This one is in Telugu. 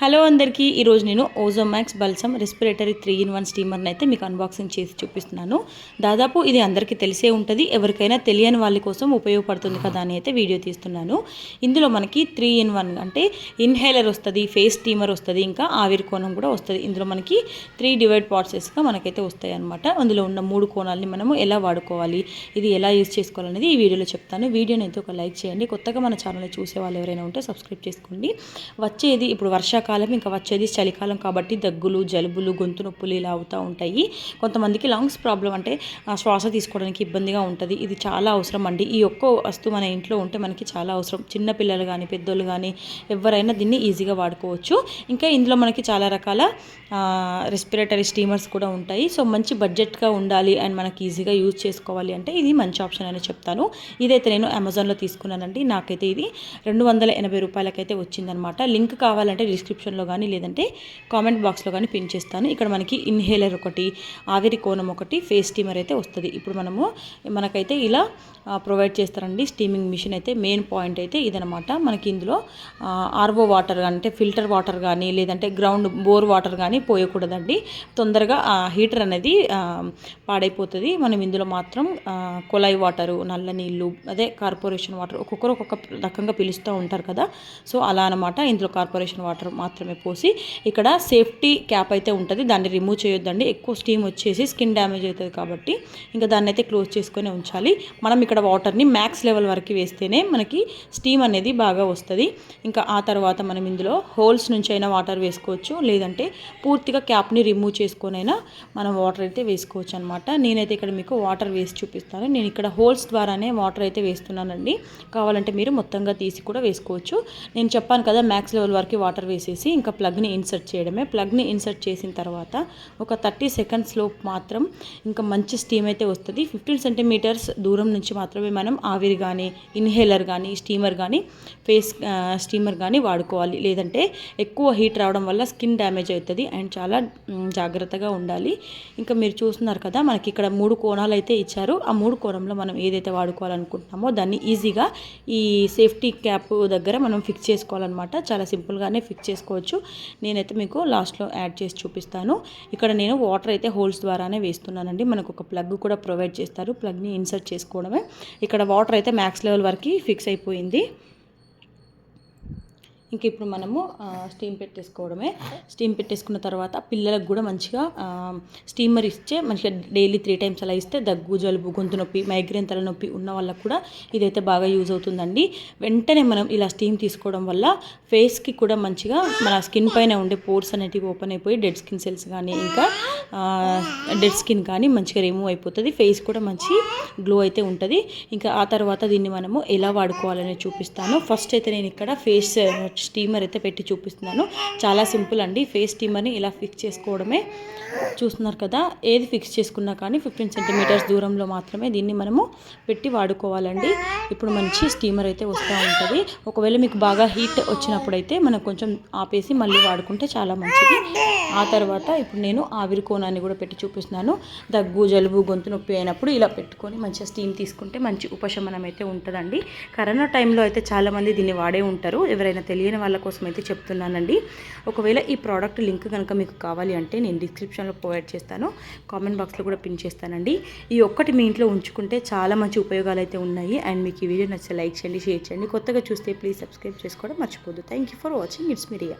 హలో అందరికీ ఈరోజు నేను Ozomax balsam respiratory three in one స్టీమర్ని అయితే మీకు అన్బాక్సింగ్ చేసి చూపిస్తున్నాను. దాదాపు ఇది అందరికీ తెలిసే ఉంటుంది ఎవరికైనా తెలియని వాళ్ళ కోసం ఉపయోగపడుతుంది కదా అని అయితే వీడియో తీస్తున్నాను. ఇందులో మనకి త్రీ ఇన్ వన్ అంటే ఇన్హేలర్ వస్తుంది ఫేస్ స్టీమర్ వస్తుంది ఇంకా ఆవిరి కోణం కూడా వస్తుంది. ఇందులో మనకి త్రీ డివైడ్ పార్ట్సెస్గా మనకైతే వస్తాయి అనమాట అందులో ఉన్న మూడు కోణాలని మనము ఎలా వాడుకోవాలి ఇది ఎలా యూజ్ చేసుకోవాలనేది ఈ వీడియోలో చెప్తాను. వీడియోని అయితే ఒక లైక్ చేయండి. కొత్తగా మన ఛానల్ చూసే వాళ్ళు ఎవరైనా ఉంటే సబ్స్క్రైబ్ చేసుకోండి. వచ్చేది ఇప్పుడు వర్షాకాలం ఇంకా వచ్చేది చలికాలం కాబట్టి దగ్గులు జలుబులు గొంతు నొప్పులు ఇలా అవుతూ ఉంటాయి. కొంతమందికి లంగ్స్ ప్రాబ్లం అంటే శ్వాస తీసుకోవడానికి ఇబ్బందిగా ఉంటుంది. ఇది చాలా అవసరం అండి. ఈ ఒక్క వస్తువు మన ఇంట్లో ఉంటే మనకి చాలా అవసరం. చిన్న పిల్లలు కానీ పెద్దోళ్ళు కానీ ఎవరైనా దీన్ని ఈజీగా వాడుకోవచ్చు. ఇంకా ఇందులో మనకి చాలా రకాల రెస్పిరేటరీ స్టీమర్స్ కూడా ఉంటాయి. సో మంచి బడ్జెట్గా ఉండాలి అండ్ మనకి ఈజీగా యూజ్ చేసుకోవాలి అంటే ఇది మంచి ఆప్షన్ అని చెప్తాను. ఇదైతే నేను అమెజాన్లో తీసుకున్నానండి. నాకైతే ఇది రెండు వందల ఎనభై రూపాయలకైతే వచ్చిందనమాట. లింక్ కావాలంటే డిస్క్రిప్షన్లో కానీ లేదంటే కామెంట్ బాక్స్లో కానీ పిన్ చేస్తాను. ఇక్కడ మనకి ఇన్హేలర్ ఒకటి ఆవిరి కోణం ఒకటి ఫేస్ స్టీమర్ అయితే వస్తుంది. ఇప్పుడు మనము మనకైతే ఇలా ప్రొవైడ్ చేస్తారండి. స్టీమింగ్ మిషన్ అయితే మెయిన్ పాయింట్ అయితే ఇదనమాట మనకి ఇందులో ఆర్వో వాటర్ అంటే ఫిల్టర్ వాటర్ కానీ లేదంటే గ్రౌండ్ బోర్ వాటర్ కానీ పోయకూడదండి. తొందరగా ఆ హీటర్ అనేది పాడైపోతుంది. మనం ఇందులో మాత్రం కుళాయి కొలాయి వాటరు నల్ల నీళ్ళు అదే కార్పొరేషన్ వాటర్ ఒక్కొక్కరు ఒక్కొక్క రకంగా పిలుస్తూ ఉంటారు కదా. సో అలా అనమాట ఇందులో కార్పొరేషన్ వాటర్ మాత్రమే పోసి ఇక్కడ సేఫ్టీ క్యాప్ అయితే ఉంటుంది. దాన్ని రిమూవ్ చేయొద్దండి. ఎక్కువ స్టీమ్ వచ్చేసి స్కిన్ డ్యామేజ్ అవుతుంది కాబట్టి ఇంకా దాన్ని అయితే క్లోజ్ చేసుకొని ఉంచాలి. మనం ఇక్కడ వాటర్ని మ్యాక్స్ లెవెల్ వరకు వేస్తేనే మనకి స్టీమ్ అనేది బాగా వస్తుంది. ఇంకా ఆ తర్వాత మనం ఇందులో హోల్స్ నుంచి అయినా వాటర్ వేసుకోవచ్చు. లేదంటే పూర్తిగా క్యాప్ని రిమూవ్ చేసుకొనైనా మనం వాటర్ అయితే వేసుకోవచ్చు అనమాట నేనైతే ఇక్కడ మీకు వాటర్ వేసి చూపిస్తాను. నేను ఇక్కడ హోల్స్ ద్వారానే వాటర్ అయితే వేస్తున్నానండి. కావాలంటే మీరు మొత్తంగా తీసి కూడా వేసుకోవచ్చు. నేను చెప్పాను కదా మ్యాక్స్ లెవెల్ వరకు వాటర్ వేసేసి. ఇంకా ప్లగ్ని ఇన్సర్ట్ చేయడమే. ప్లగ్ని ఇన్సర్ట్ చేసిన తర్వాత ఒక థర్టీ సెకండ్స్లో మాత్రం ఇంకా మంచి స్టీమ్ అయితే వస్తుంది. ఫిఫ్టీన్ సెంటీమీటర్స్ దూరం నుంచి మాత్రమే మనం ఆవిరి కానీ ఇన్హేలర్ కానీ స్టీమర్ కానీ ఫేస్ స్టీమర్ కానీ వాడుకోవాలి. లేదంటే ఎక్కువ హీట్ రావడం వల్ల స్కిన్ డ్యామేజ్ అవుతుంది అండ్ చాలా జాగ్రత్తగా ఉండాలి. ఇంకా మీరు చూస్తున్నారు కదా మనకి ఇక్కడ మూడు కోణాలు అయితే ఇచ్చారు. ఆ మూడు కోణంలో మనం ఏదైతే వాడుకోవాలనుకుంటున్నామో దాన్ని ఈజీగా ఈ సేఫ్టీ క్యాప్ దగ్గర మనం ఫిక్స్ చేసుకోవాలన్నమాట. చాలా సింపుల్గానే ఫిక్స్ చేసుకోవాలి చేసుకోవచ్చు నేనైతే మీకు లాస్ట్లో యాడ్ చేసి చూపిస్తాను. ఇక్కడ నేను వాటర్ అయితే హోల్స్ ద్వారానే వేస్తున్నానండి. మనకు ఒక ప్లగ్ కూడా ప్రొవైడ్ చేస్తారు. ప్లగ్ని ఇన్సర్ట్ చేసుకోవడమే. ఇక్కడ వాటర్ అయితే మ్యాక్స్ లెవెల్ వరకు ఫిక్స్ అయిపోయింది. ఇంక ఇప్పుడు మనము స్టీమ్ పెట్టేసుకోవడమే. స్టీమ్ పెట్టేసుకున్న తర్వాత పిల్లలకు కూడా మంచిగా స్టీమర్ ఇస్తే మంచిగా డైలీ త్రీ టైమ్స్ అలా ఇస్తే దగ్గు జలుబు గొంతు నొప్పి మైగ్రేన్ తలనొప్పి ఉన్న వాళ్ళకు కూడా ఇదైతే బాగా యూజ్ అవుతుందండి. వెంటనే మనం ఇలా స్టీమ్ తీసుకోవడం వల్ల ఫేస్కి కూడా మంచిగా మన స్కిన్ పైన ఉండే పోర్స్ అనేటివి ఓపెన్ అయిపోయి డెడ్ స్కిన్ సెల్స్ కానీ ఇంకా డెడ్ స్కిన్ కానీ మంచిగా రిమూవ్ అయిపోతుంది. ఫేస్ కూడా మంచి గ్లో అయితే ఉంటుంది. ఇంకా ఆ తర్వాత దీన్ని మనము ఎలా వాడుకోవాలని చూపిస్తాను. ఫస్ట్ అయితే నేను ఇక్కడ ఫేస్ స్టీమర్ అయితే పెట్టి చూపిస్తున్నాను. చాలా సింపుల్ అండి. ఫేస్ స్టీమర్ని ఇలా ఫిక్స్ చేసుకోవడమే. చూస్తున్నారు కదా ఏది ఫిక్స్ చేసుకున్నా కానీ ఫిఫ్టీన్ సెంటీమీటర్స్ దూరంలో మాత్రమే దీన్ని మనము పెట్టి వాడుకోవాలండి. ఇప్పుడు మంచి స్టీమర్ అయితే వస్తూ ఉంటుంది. ఒకవేళ మీకు బాగా హీట్ వచ్చినప్పుడైతే మనం కొంచెం ఆపేసి మళ్ళీ వాడుకుంటే చాలా మంచిది. ఆ తర్వాత ఇప్పుడు నేను ఆవిరి కోణాన్ని కూడా పెట్టి చూపిస్తున్నాను. దగ్గు జలుబు గొంతు నొప్పి అయినప్పుడు ఇలా పెట్టుకొని మంచిగా స్టీమ్ తీసుకుంటే మంచి ఉపశమనం అయితే ఉంటుందండి. కరోనా టైంలో అయితే చాలామంది దీన్ని వాడే ఉంటారు. ఎవరైనా తెలియని వాళ్ళ కోసం అయితే చెప్తున్నానండి. ఒకవేళ ఈ ప్రోడక్ట్ లింక్ కనుక మీకు కావాలి అంటే నేను డిస్క్రిప్షన్లో ప్రొవైడ్ చేస్తాను. కామెంట్ బాక్స్లో కూడా పిన్ చేస్తానండి. ఈ ఒక్కటి మీ ఇంట్లో ఉంచుకుంటే చాలా మంచి ఉపయోగాలు అయితే ఉన్నాయి. అండ్ మీకు ఈ వీడియో నచ్చితే లైక్ చేయండి షేర్ చేయండి. కొత్తగా చూస్తే ప్లీజ్ సబ్స్క్రైబ్ చేసుకోవడం మర్చిపోద్దు thank you for watching it's media